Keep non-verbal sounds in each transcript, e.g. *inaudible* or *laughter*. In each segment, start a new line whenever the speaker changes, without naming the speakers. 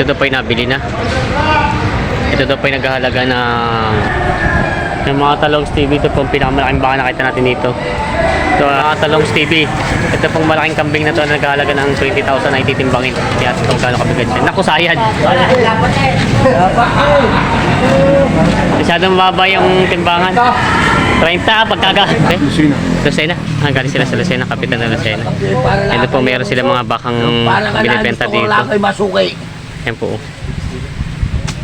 Ito daw po ay nabili na. Ito daw po ay naghahalaga ng yung mga talongs TV. Ito po ang pinakamalaking baka nakita natin dito. Ito mga talongs TV. Ito pong malaking kambing na to na naghahalaga ng 20,000 ay titimbangin. Kaya ito kung gaano kabigat siya. Naku, sayad. Masyadong mababa yung timbangan. 30 pagkaga. Eh,
Lucina.
Lucena. Ah, galing sila sa Lucena, kapitan ng Lucena. Ito po, meron sila mga bakang binibenta dito.
Wala ko'y masukay.
Yan po.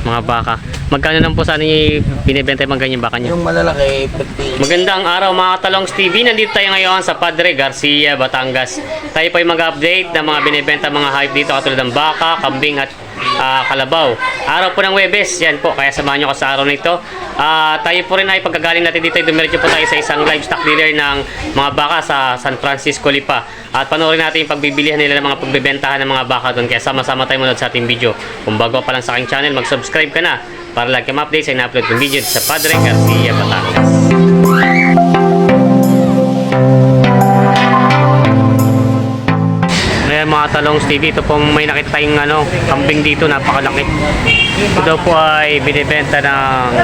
Mga baka. Magkano lang po sana yung binibenta yung mga ganyan baka niyo?
Yung malalaki, 50.
Magandang araw mga Talongs TV. Nandito tayo ngayon sa Padre Garcia, Batangas. Tayo po ay mag-update ng mga binibenta mga hype dito katulad ng baka, kambing at ah, kalabaw. Araw po ng Webes, yan po. Kaya samahan nyo ko sa araw na ito. Ah, tayo po rin ay pagkagaling natin dito, dumiretso po tayo sa isang livestock dealer ng mga baka sa San Francisco Lipa. At panoorin natin yung pagbibilihan nila ng mga pagbibentahan ng mga baka doon. Kaya sama-sama tayo manood sa ating video. Kung bago pa lang sa aking channel, mag-subscribe ka na para lagi kang update sa ina-upload kong video sa Padre Garcia, Batangas. Ayan mga talong TV, ito pong may nakita tayong ano, kambing dito, napakalaki. Ito po ay binibenta ng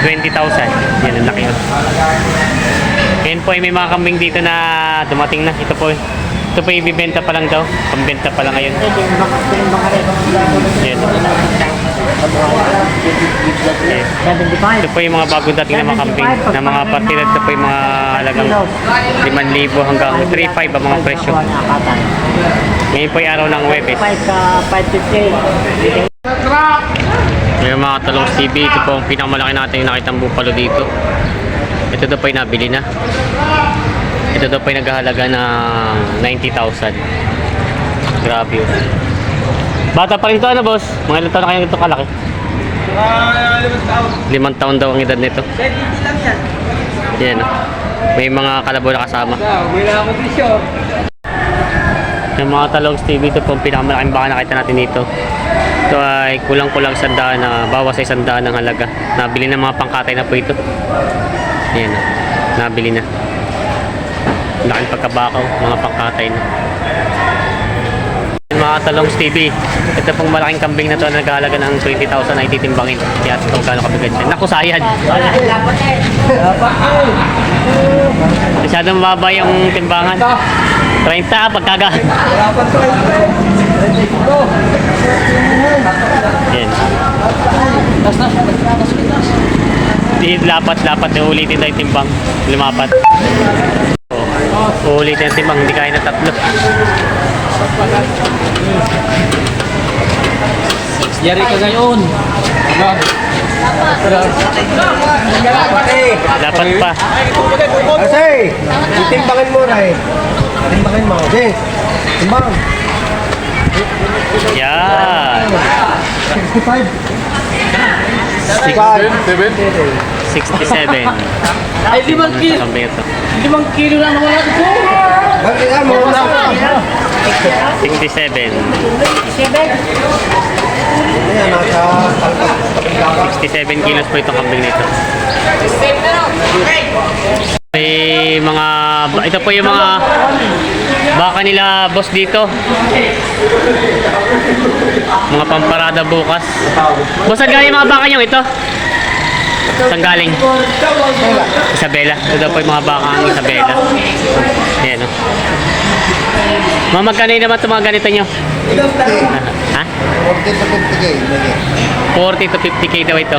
20,000. Yan ang laki. Ngayon po ay may mga kambing dito na dumating na. Ito po, ito po ibibenta pa lang daw. Pambenta pa lang ngayon. Yes.
75.
Ito po yung mga bagong dating na mga kambing, na mga partida. Ito po yung mga halagang 5,000 hanggang 3,500 ang mga presyo. Ngayon po yung araw ng Webes.
5 ka 550.
Yung mga talong CB, ito po ang pinakamalaki natin yung nakitang bupalo dito. Ito daw po yung nabili na. Ito daw po yung naghahalaga ng 90,000. Grabe yun. Bata pa rin to ano boss? Mga ilang taon na kayo ito kalaki? Limang taon daw ang edad nito. Yan. oh. May mga kalabaw na kasama. Yung mga talong TV, ito po ang pinakamalaking baka nakita natin dito. Ito ay kulang-kulang sandaan na bawas sa sandaan ng halaga. Nabili na mga pangkatay na po ito. Ayan, oh. nabili na. Laking pagkabakaw, mga pangkatay na. Mga talong TV, ito pong malaking kambing na to na naghahalaga ng 20,000 ay titimbangin. Kaya ito kung gaano kabigat siya. Naku, sayad! Masyadong mababa yung timbangan. 30 pagkaga. Yan. Di lapat-lapat na ulitin tayo timbang. Lumapat. Oo. Ulitin ang timbang, hindi kaya na tatlo.
Yari ka ngayon.
Dapat pa.
Kasi, itimbangin mo na eh. Timbangin mo. Okay. Timbang.
Yan.
65.
67.
Ay, limang kilo. Limang kilo lang wala ito.
Bakit ka mo?
67.
Ayan, nasa
67 kilos po itong kambing nito. May mga, ito po yung mga baka nila boss dito. Mga pamparada bukas. Boss, saan galing mga baka nyo ito? Saan galing? Isabela. Ito daw po yung mga baka ng Isabela. Ayan o. Mga magkano yun naman itong mga ganito nyo? Ha?
40 to 50k.
40 to 50k daw ito.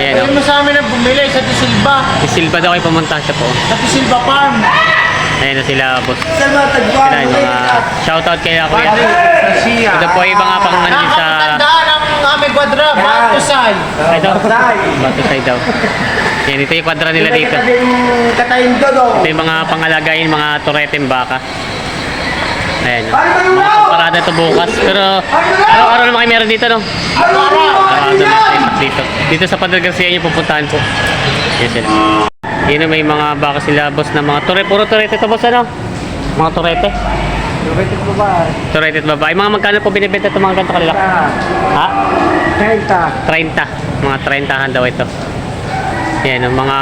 Ayan o.
Ano mo sa amin ang bumili sa Tisilba?
Si Silva daw ay pumunta siya po.
Sa Tisilba Farm.
Ayan na sila boss. Yung mga shoutout kay Kuya. Ito po yung mga pang ano sa...
Nakakatandaan kwadra. Batusay.
Ito. Batusay daw. Yan, ito yung kwadra nila dito.
Katayin ko do.
Ito yung mga pangalagayin, mga tureteng baka. Ayan. Mga parada ito bukas. Pero araw-araw naman kayo meron dito, no? Araw-araw naman dito. Dito sa Padre Garcia yung pupuntahan po. Yes, sir. Yun may mga baka sila, boss, na mga tore. Puro turete ito, boss, ano? Mga turete.
Bakit ko ba?
Turete at babae. Mga magkano po binibenta ito mga ganito kalila? Ha?
30.
30. Mga 30 daw ito. Yan, mga,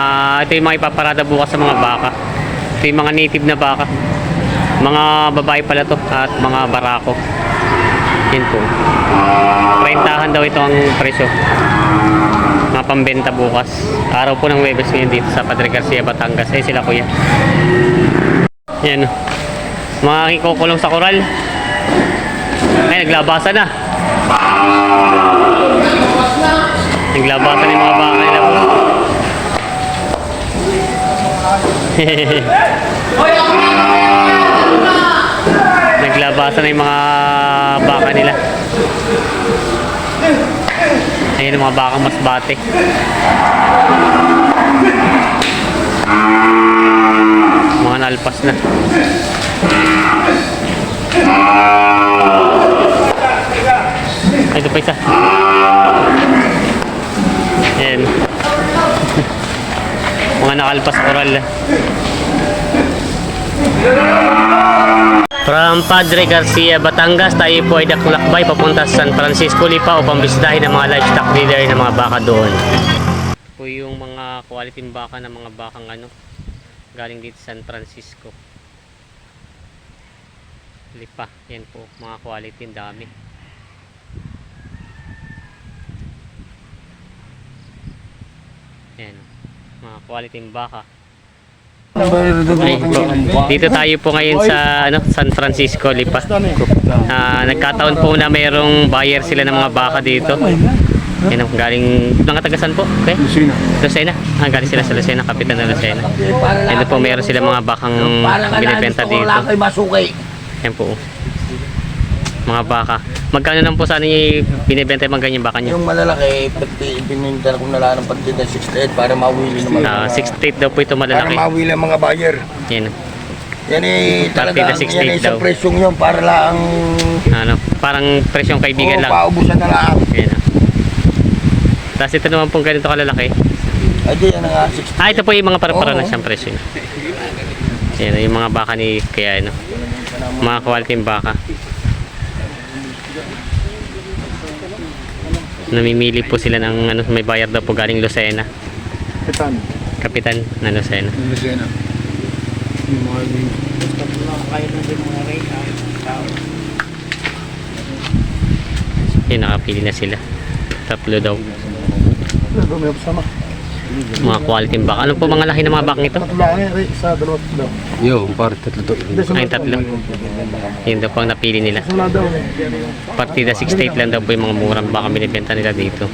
ito yung mga ipaparada bukas sa mga baka. Ito yung mga native na baka. Mga babae pala to at mga barako. Yan po. Rentahan daw ito ang presyo. Mga pambenta bukas. Araw po ng Webes ngayon dito sa Padre Garcia, Batangas. Eh sila kuya. Yan. Mga kikukulong sa koral. Ay, naglabasan na. Naglabasan yung mga baka nila po. *laughs* Naglabasan na yung mga baka nila. Ayun ang mga baka mas bate. Mga nalpas na. Ito pa isa. Ayan. Mga nakalpas koral. From Padre Garcia, Batangas, tayo po ay daklakbay papunta sa San Francisco Lipa upang bisitahin ang mga livestock dealer ng mga baka doon. Po yung mga quality baka ng mga bakang ano, galing dito sa San Francisco. Lipa, yan po, mga quality, ang dami. Yan, mga quality baka. Ay, dito tayo po ngayon sa ano, San Francisco, Lipa. Ah, nagkataon po na mayroong buyer sila ng mga baka dito. Yan ang galing, mga tagasan po? Okay? Lucena. Lucena? Ah, galing sila sa Lucena, kapitan ng Lucena. Yan po, mayroon sila mga bakang binibenta dito. Yan po. Mga baka. Magkano lang po sana yung binibenta yung mga ganyan baka nyo?
Yung malalaki, pati pininta ko na lang ng pagtita 68 para mawili naman.
Ah, 68 daw po ito
para
malalaki.
mawili ang mga buyer.
Yan.
Yan eh, talaga,
Partida 68
yan eh, sa presyong yun para lang
Ano, parang presyong kaibigan
Oo,
lang.
paubusan na lang.
Yan. Tapos ito naman pong ganito kalalaki.
Ay, di, yan na nga, 60.
Ah, ito po yung mga para-para
Oo.
na siyang presyo. Yan, yung mga baka ni kaya ano. Mga quality yung baka. Namimili po sila ng ano, may bayar daw po galing Lucena.
Kapitan.
Kapitan na Lucena.
Lucena. Yung mga
Yan, nakapili na sila. Tatlo daw.
may kasama.
Mga quality yung baka. Ano po mga laki ng mga bakang ito?
Sa dalawat daw.
Yo, par tatlo to.
Ay, tatlo. Yun daw po ang napili nila. Partida 68 lang daw po yung mga murang baka binibenta nila dito.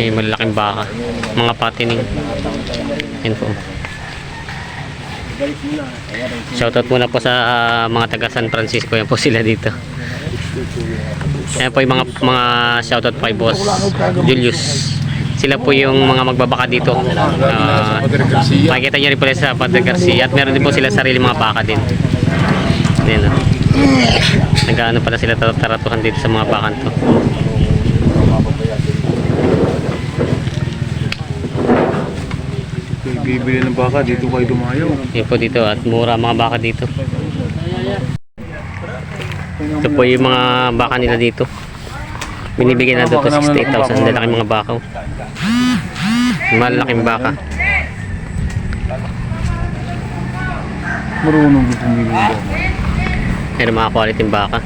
Eh, malalaking baka. Mga patining. Yan po. Shoutout muna po sa ah, mga taga San Francisco. Yan po sila dito. Yan po yung mga, mga shoutout po kay Boss Julius. Sila po yung mga magbabaka dito. Ah, makikita nyo rin po sa Padre Garcia. At meron din po sila sarili mga baka din. Yan o. Nag-ano pala sila taratuhan dito sa mga bakan to.
Bibili ng baka, dito kayo dumayaw.
Yan po dito at mura mga baka dito. Ito po yung mga baka nila dito. Binibigyan na dito 68,000 lalaki mga baka. oh. Malaking baka.
Marunong dito daw.
Pero mga quality baka.